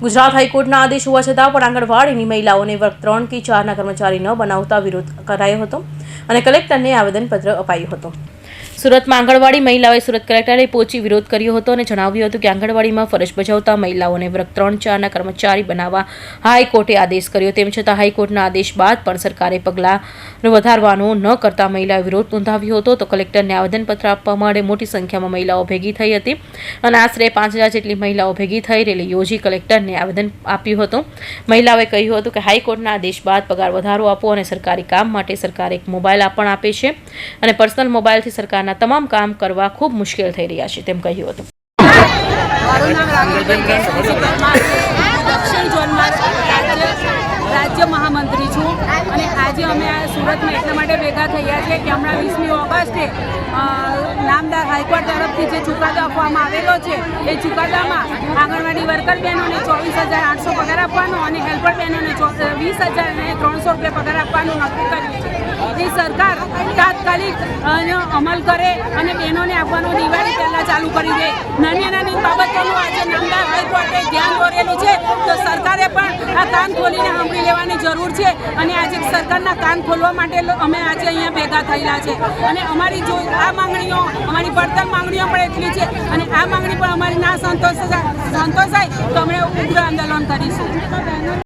ગુજરાત હાઈકોર્ટના આદેશ હોવા છતાં પણ આંગણવાડીની મહિલાઓને વર્ગ ત્રણ કે ચારના કર્મચારી ન બનાવતા વિરોધ કરાયો હતો અને કલેક્ટરને આવેદનપત્ર અપાયું હતું. સુરતમાં આંગણવાડી મહિલાઓએ સુરત કલેક્ટરે પહોંચી વિરોધ કર્યો હતો અને જણાવ્યું હતું કે આંગણવાડીમાં ફરજ બજાવતા મહિલાઓને વર્ગ ત્રણ ચારના કર્મચારી બનાવવા હાઈકોર્ટે આદેશ કર્યો. તેમ છતાં હાઈકોર્ટના આદેશ બાદ પણ સરકારે પગલાં વધારવાનો ન કરતા મહિલાએ વિરોધ નોંધાવ્યો હતો. તો કલેક્ટરને આવેદનપત્ર આપવા માટે મોટી સંખ્યામાં મહિલાઓ ભેગી થઈ હતી અને આશરે પાંચ હજાર જેટલી મહિલાઓ ભેગી થઈ રેલી યોજી કલેક્ટરને આવેદન આપ્યું હતું. મહિલાઓએ કહ્યું હતું કે હાઈકોર્ટના આદેશ બાદ પગાર વધારો આપો અને સરકારી કામ માટે સરકાર એક મોબાઈલ પણ આપે છે અને પર્સનલ મોબાઈલથી સરકારના તમામ કામ કરવા ખૂબ મુશ્કેલ થઈ રહ્યા છે, તેમ કહ્યું હતું. દક્ષિણ રાજ્ય મહામંત્રી છું અને આજે અમે આ સુરતમાં એટલા માટે ભેગા થયા છીએ કે હમણાં વીસમી ઓગસ્ટે નામદાર હાઈકોર્ટ તરફથી જે ચુકાદો આપવામાં આવેલો છે, એ ચુકાદામાં આંગણવાડી વર્કર બહેનોને ચોવીસ હજાર આઠસો પગાર આપવાનો અને હેલ્પર બહેનોને વીસ હજાર અને ત્રણસો રૂપિયા પગાર આપવાનું નક્કી કર્યું છે. એ સરકાર તાત્કાલિક અમલ કરે અને બહેનોને આપવાનું દિવાળી પહેલાં ચાલુ કરી દે. નાની નાની બાબતોનું આજે નામદાર હાઈકોર્ટે ધ્યાન દોરેલું છે. તો સરકારે પણ આ કાન ખોલીને સાંભળી લેવાની જરૂર છે અને આજે સરકારના કાન ખોલવા માટે અમે આજે અહીંયા ભેગા થયેલા છે. અને અમારી જો આ માંગણીઓ, અમારી પડતર માંગણીઓ પણ એટલી છે અને આ માંગણી પણ અમારી ના સંતોષ સંતોષાય તો અમે ઉગ્ર આંદોલન કરીશું.